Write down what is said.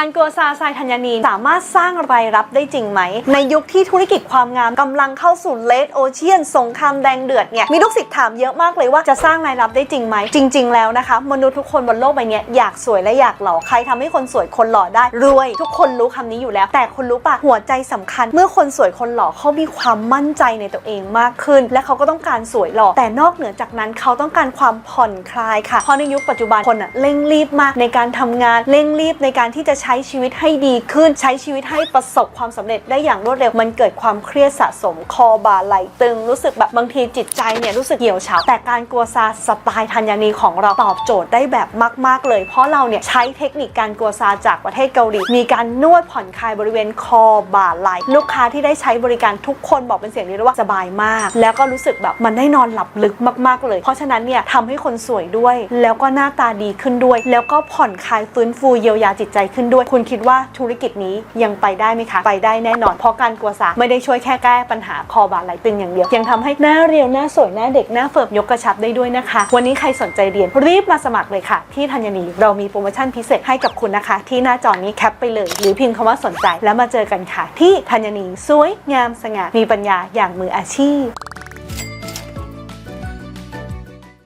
การกัวซาไซธัญนีสามารถสร้างรายรับได้จริงไหม ในยุคที่ธุรกิจความงามกำลังเข้าสู่เลดโอเชียนสงครามแดงเดือดเนี่ยมีลูกศิษย์ถามเยอะมากเลยว่าจะสร้างรายรับได้จริงไหม จริง ๆ แล้วนะคะ มนุษย์ทุกคนบนโลกใบนี้อยากสวยและอยากหล่อใครทำให้คนสวยคนหล่อได้รวย ทุกคนรู้คำนี้อยู่แล้ว แต่คุณรู้ปะหัวใจสำคัญ เมื่อคนสวยคนหล่อเขามีความมั่นใจในตัวเองมากขึ้น และเขาก็ต้องการสวยหล่อแต่นอกเหนือจากนั้นเขาต้องการความผ่อนคลายค่ะเพราะในยุคปัจจุบันคนอะเร่งรีบมากในการทำงานเร่งรีบในการที่จะใช้ชีวิตให้ดีขึ้น ใช้ชีวิตให้ประสบความสำเร็จได้อย่างรวดเร็ว มันเกิดความเครียดสะสมคอบ่าไหลตึง รู้สึกแบบบางทีจิตใจเนี่ยรู้สึกเหี่ยวเฉาแต่การกัวซาสไตล์ธัญนีของเราตอบโจทย์ได้แบบมาก ๆ เลย เพราะเราเนี่ยใช้เทคนิคการกัวซาจากประเทศเกาหลีมีการนวดผ่อนคลายบริเวณคอบ่าไหลลูกค้าที่ได้ใช้บริการทุกคนบอกเป็นเสียงเดียวว่าสบายมาก แล้วก็รู้สึกแบบมันได้นอนหลับลึกมากๆเลย เพราะฉะนั้นเนี่ยทำให้คนสวยด้วย แล้วก็หน้าตาดีขึ้นด้วย แล้วก็ผ่อนคลายฟื้นฟูเยียวยาจิตใจขึ้นด้วยคุณคิดว่าธุรกิจนี้ยังไปได้ไหมคะ ไปได้แน่นอน เพราะการกลัวซาไม่ได้ช่วยแค่แก้ปัญหาคอบ่าไหลตึงอย่างเดียว ยังทำให้หน้าเรียวหน้าสวยหน้าเด็กหน้าเฟิร์มยกกระชับได้ด้วยนะคะ วันนี้ใครสนใจเรียนรีบมาสมัครเลยค่ะ ที่ธัญนีเรามีโปรโมชั่นพิเศษให้กับคุณนะคะ ที่หน้าจอนี้แคปไปเลย หรือพิมพ์คำว่าสนใจแล้วมาเจอกันค่ะ ที่ธัญนีสวยงามสง่ามีปัญญาอย่างมืออาชีพ